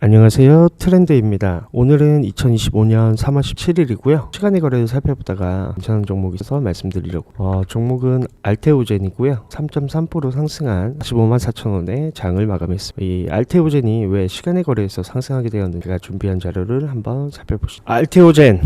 안녕하세요. 트렌드입니다. 오늘은 2025년 3월 17일이고요. 시간의 거래를 살펴보다가 괜찮은 종목이 있어서 말씀드리려고. 어, 종목은 알테오젠이고요. 3.3% 상승한 15만 4천 원에 장을 마감했습니다. 이 알테오젠이 왜 시간의 거래에서 상승하게 되었는지가 준비한 자료를 한번 살펴보시죠. 알테오젠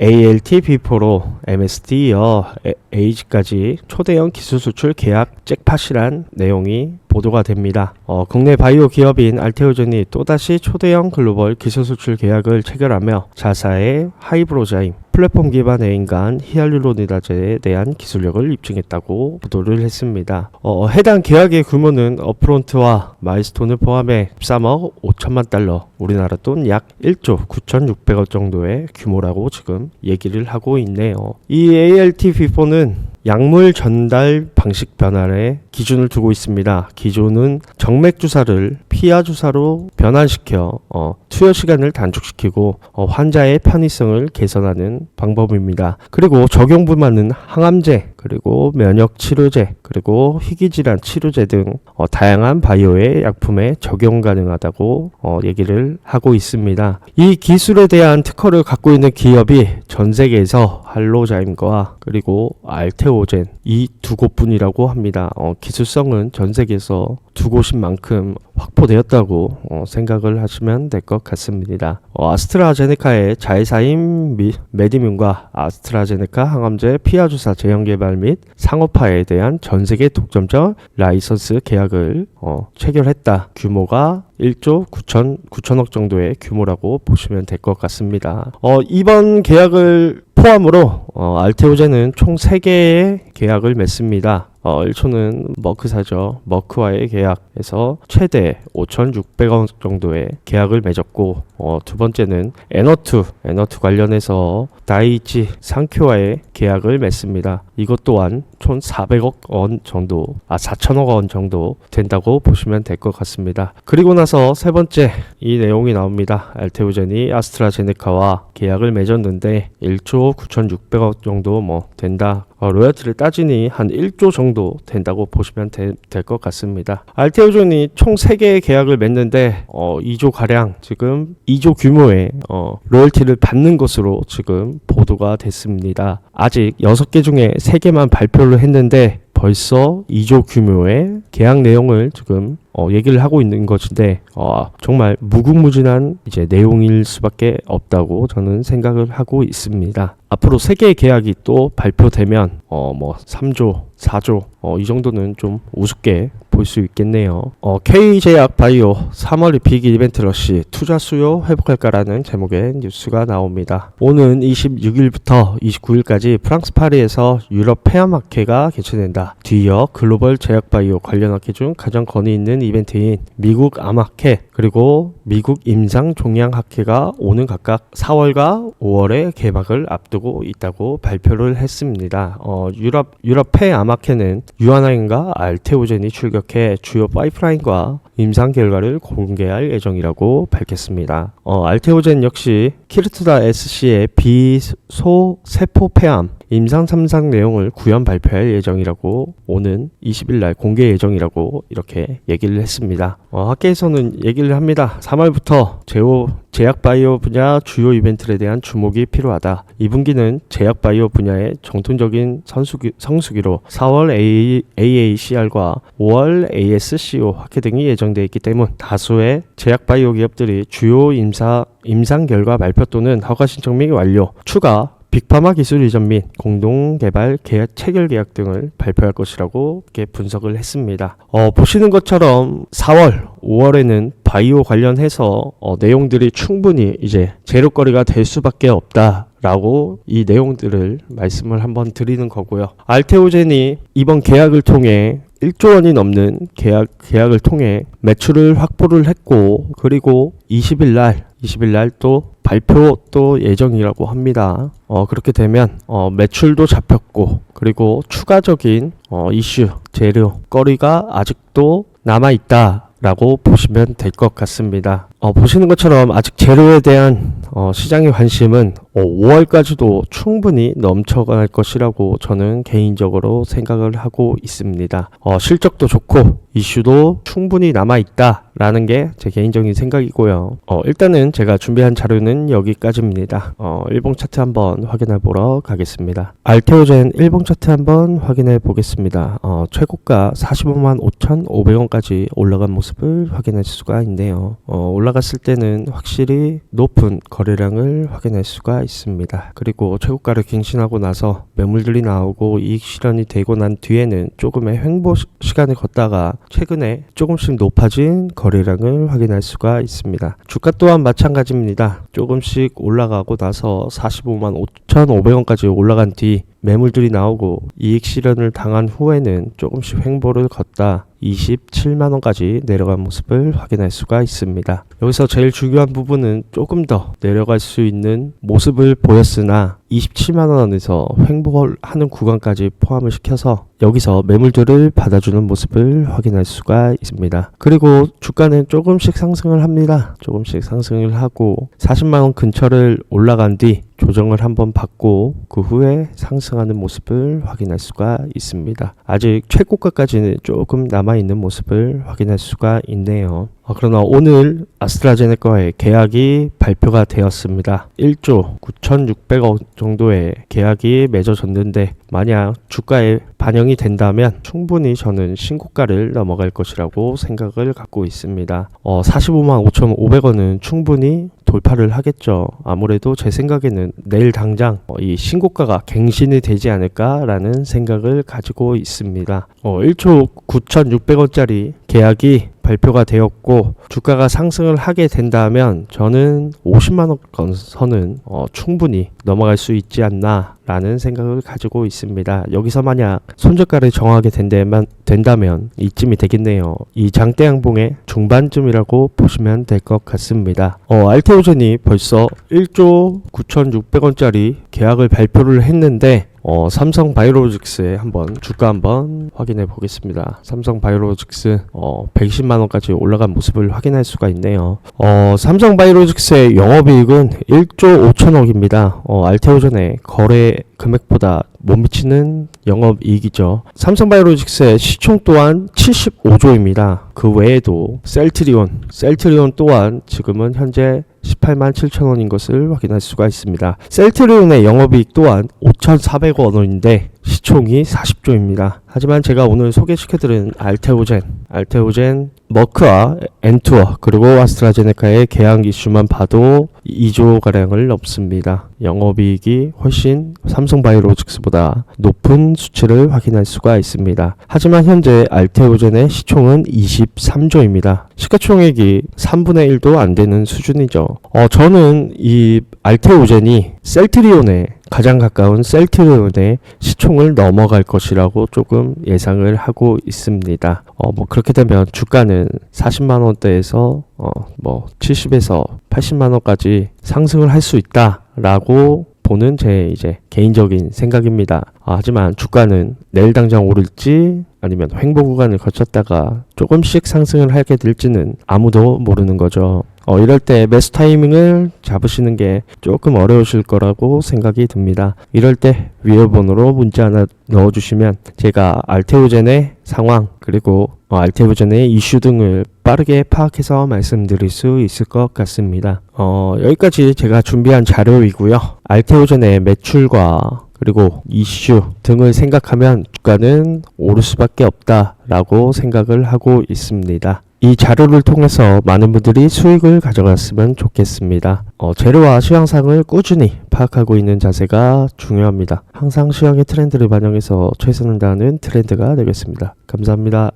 ALT B4로 MSD여 에이지까지 초대형 기술 수출 계약 잭팟이란 내용이 보도가 됩니다. 어, 국내 바이오 기업인 알테오젠이 또다시 초대형 글로벌 기술 수출 계약을 체결하며 자사의 하이브로자임 플랫폼 기반의 인간 히알루로니다제에 대한 기술력을 입증했다고 보도를 했습니다. 어, 해당 계약의 규모는 어프론트와 마이스톤을 포함해 13억 5천만 달러, 우리나라 돈 약 1조 9,600억 정도의 규모라고 지금 얘기를 하고 있네요. 이 ALT-V4는 약물 전달 방식 변화에 기준을 두고 있습니다. 기존은 정맥 주사를 피하 주사로 변환시켜 어, 투여 시간을 단축시키고 어, 환자의 편의성을 개선하는 방법입니다. 그리고 적용부만은 항암제, 그리고 면역 치료제, 그리고 희귀 질환 치료제 등 어, 다양한 바이오의 약품에 적용 가능하다고 어, 얘기를 하고 있습니다. 이 기술에 대한 특허를 갖고 있는 기업이 전 세계에서 할로자임과 그리고 알테오젠 이 두 곳뿐이라고 합니다. 어, 기술성은 전 세계에서 두 곳인 만큼 확보되었다고 어, 생각을 하시면 될 것 같습니다. 어, 아스트라제네카의 자회사인 미, 메디뮴과 아스트라제네카 항암제 피하 주사 제형 개발 및 상업화에 대한 전 세계 독점적 라이선스 계약을 어, 체결했다. 규모가 1조 9천 9천억 정도의 규모라고 보시면 될 것 같습니다. 어, 이번 계약을 포함으로 어, 알테오젠은 총 3개의 계약을 맺습니다. 어, 1초는 머크사죠. 머크와의 계약에서 최대 5,600억 정도의 계약을 맺었고 어, 두 번째는 에너투, 에너투 관련해서 다이치 상큐와의 계약을 맺습니다. 이것 또한 총 400억 원 정도, 아 4천억 원 정도 된다고 보시면 될 것 같습니다. 그리고 나서 세 번째 이 내용이 나옵니다. 알테오젠이 아스트라제네카와 계약을 맺었는데 1조 9,600억 정도 뭐 된다. 어, 로열티를 따지니 한 1조 정도 된다고 보시면 될 것 같습니다. 알테오존이 총 3개의 계약을 맺는데 어, 2조 가량 지금 2조 규모의 어, 로열티를 받는 것으로 지금 보도가 됐습니다. 아직 6개 중에 3개만 발표를 했는데 벌써 2조 규모의 계약 내용을 지금 어, 얘기를 하고 있는 것인데 어, 정말 무궁무진한 이제 내용일 수밖에 없다고 저는 생각을 하고 있습니다. 앞으로 세 개의 계약이 또 발표되면 어, 뭐 3조, 4조 어, 이 정도는 좀 우습게 볼 수 있겠네요. 어, K제약 바이오 3월 비기 이벤트 러시 투자 수요 회복할까라는 제목의 뉴스가 나옵니다. 오는 26일부터 29일까지 프랑스 파리에서 유럽 폐암학회가 개최된다. 뒤이어 글로벌 제약 바이오 관련 학회 중 가장 권위 있는 이벤트인 미국 암학회 그리고 미국 임상 종양 학회가 오는 각각 4월과 5월에 개막을 앞두고 있다고 발표를 했습니다. 어, 유럽 유럽 폐암학회는 유한화인과 알테오젠이 출격 해 주요 파이프라인과 임상 결과를 공개할 예정이라고 밝혔습니다. 어, 알테오젠 역시 키르투다 SC의 비소 세포 폐암 임상 3상 내용을 구현 발표할 예정이라고 오는 20일 날 공개 예정이라고 이렇게 얘기를 했습니다. 어, 학계에서는 얘기를 합니다. 3월부터 제오 제약 바이오 분야 주요 이벤트에 대한 주목이 필요하다. 2분기는 제약 바이오 분야의 정통적인 선수기, 성수기로 4월 A, AACR과 5월 ASCO 학회 등이 예정되어 있기 때문 다수의 제약 바이오 기업들이 주요 임사 임상 결과 발표 또는 허가 신청 및 완료, 추가 빅파마 기술 이전 및 공동 개발 계약 체결 계약 등을 발표할 것이라고 분석을 했습니다. 어, 보시는 것처럼 4월, 5월에는 바이오 관련해서 어, 내용들이 충분히 이제 재료거리가 될 수밖에 없다. 라고 이 내용들을 말씀을 한번 드리는 거고요. 알테오젠이 이번 계약을 통해 1조 원이 넘는 계약 계약을 통해 매출을 확보를 했고 그리고 20일 날 20일 날 또 발표 또 예정이라고 합니다. 어 그렇게 되면 어 매출도 잡혔고 그리고 추가적인 어 이슈 재료 거리가 아직도 남아 있다. 라고 보시면 될 것 같습니다. 어, 보시는 것처럼 아직 재료에 대한 어, 시장의 관심은 어, 5월까지도 충분히 넘쳐갈 것이라고 저는 개인적으로 생각을 하고 있습니다. 어, 실적도 좋고 이슈도 충분히 남아있다라는 게 제 개인적인 생각이고요. 어, 일단은 제가 준비한 자료는 여기까지입니다. 어, 일봉 차트 한번 확인해 보러 가겠습니다. 알테오젠 일봉 차트 한번 확인해 보겠습니다. 어, 최고가 45만 5,500원까지 올라간 모습을 확인할 수가 있네요. 어, 올라갔을 때는 확실히 높은 거래량을 확인할 수가 있습니다. 그리고 최고가를 갱신하고 나서 매물들이 나오고 이익 실현이 되고 난 뒤에는 조금의 횡보 시- 시간을 걷다가 최근에 조금씩 높아진 거래량을 확인할 수가 있습니다. 주가 또한 마찬가지입니다. 조금씩 올라가고 나서 45만 5,500원까지 올라간 뒤 매물들이 나오고 이익 실현을 당한 후에는 조금씩 횡보를 걷다 27만 원까지 내려간 모습을 확인할 수가 있습니다. 여기서 제일 중요한 부분은 조금 더 내려갈 수 있는 모습을 보였으나 27만 원에서 횡보하는 구간까지 포함을 시켜서 여기서 매물들을 받아주는 모습을 확인할 수가 있습니다. 그리고 주가는 조금씩 상승을 합니다. 조금씩 상승을 하고 40만 원 근처를 올라간 뒤 조정을 한번 받고 그 후에 상승하는 모습을 확인할 수가 있습니다. 아직 최고가까지는 조금 남아 있는 모습을 확인할 수가 있네요. 어, 그러나 오늘 아스트라제네카의 계약이 발표가 되었습니다. 1조 9,600억 정도의 계약이 맺어졌는데 만약 주가에 반영이 된다면 충분히 저는 신고가를 넘어갈 것이라고 생각을 갖고 있습니다. 어, 45만 5,500원은 충분히 돌파를 하겠죠. 아무래도 제 생각에는 내일 당장 어, 이 신고가가 갱신이 되지 않을까라는 생각을 가지고 있습니다. 어, 1조 9,600원짜리 계약이 발표가 되었고 주가가 상승을 하게 된다면 저는 50만 원 선은 어, 충분히 넘어갈 수 있지 않나라는 생각을 가지고 있습니다. 여기서 만약 손절가를 정하게 된다면, 된다면 이쯤이 되겠네요. 이 장대 양봉의 중반쯤이라고 보시면 될 것 같습니다. 어, 알테오젠이 벌써 1조 9,600원짜리 계약을 발표를 했는데 어, 삼성 바이오로직스의 한번 주가 한번 확인해 보겠습니다. 삼성 바이오로직스 어, 110만 원까지 올라간 모습을 확인할 수가 있네요. 어, 삼성 바이오로직스의 영업이익은 1조 5천억입니다. 어, 알테오전의 거래 금액보다 못 미치는 영업이익이죠. 삼성바이오로직스의 시총 또한 75조입니다. 그 외에도 셀트리온, 셀트리온 또한 지금은 현재 18만 7천 원인 것을 확인할 수가 있습니다. 셀트리온의 영업이익 또한 5,400억 원인데 시총이 40조입니다. 하지만 제가 오늘 소개시켜드린 알테오젠, 알테오젠, 머크와 엔투어 그리고 아스트라제네카의 계약 이슈만 봐도 2조 가량을 넘습니다. 영업이익이 훨씬 삼성바이오로직스보다 높은 수치를 확인할 수가 있습니다. 하지만 현재 알테오젠의 시총은 23조입니다. 시가총액이 3분의 1도 안 되는 수준이죠. 어, 저는 이 알테오젠이 셀트리온에 가장 가까운 셀트리온의 시총을 넘어갈 것이라고 조금 예상을 하고 있습니다. 어, 뭐 그렇게 되면 주가는 40만 원대에서 어, 뭐 70에서 80만 원까지 상승을 할 수 있다라고 보는 제 이제 개인적인 생각입니다. 아, 하지만 주가는 내일 당장 오를지 아니면 횡보 구간을 거쳤다가 조금씩 상승을 하게 될지는 아무도 모르는 거죠. 어, 이럴 때 매수 타이밍을 잡으시는 게 조금 어려우실 거라고 생각이 듭니다. 이럴 때 위에 번호로 문자 하나 넣어주시면 제가 알테오젠의 상황 그리고 어, 알테오젠의 이슈 등을 빠르게 파악해서 말씀드릴 수 있을 것 같습니다. 어, 여기까지 제가 준비한 자료이고요. 알테오젠의 매출과 그리고 이슈 등을 생각하면 주가는 오를 수밖에 없다라고 생각을 하고 있습니다. 이 자료를 통해서 많은 분들이 수익을 가져갔으면 좋겠습니다. 어, 재료와 시황상을 꾸준히 파악하고 있는 자세가 중요합니다. 항상 시황의 트렌드를 반영해서 최선을 다하는 트렌드가 되겠습니다. 감사합니다.